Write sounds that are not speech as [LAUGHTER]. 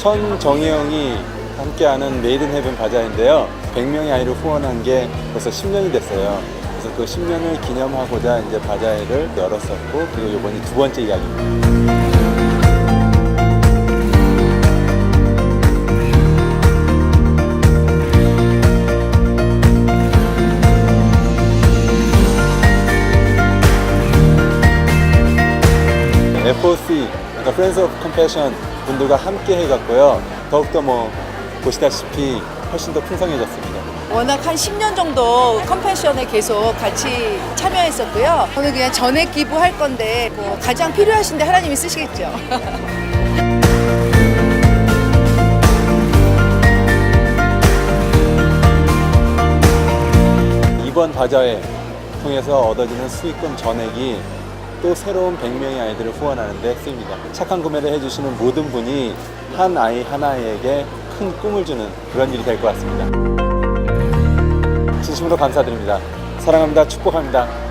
천정희영이 함께하는 메이든 헤븐 바자인데요. 100명의 아이를 후원한 게 벌써 10년이 됐어요. 그래서 그 10년을 기념하고자 이제 바자회를 열었었고 그리고 이번이 두 번째 이야기입니다. FOC, 그러니까 Friends of Compassion 분들과 함께 해갖고요. 더욱더 뭐 보시다시피 훨씬 더 풍성해졌습니다. 워낙 한 10년 정도 컴패션에 계속 같이 참여했었고요. 오늘 그냥 전액 기부할 건데 뭐 가장 필요하신데 하나님이 쓰시겠죠. [LAUGHS] 이번 바자회 통해서 얻어지는 수익금 전액이 또 새로운 100명의 아이들을 후원하는데 쓰입니다. 착한 구매를 해주시는 모든 분이 한 아이 하나에게 큰 꿈을 주는 그런 일이 될 것 같습니다. 진심으로 감사드립니다. 사랑합니다. 축복합니다.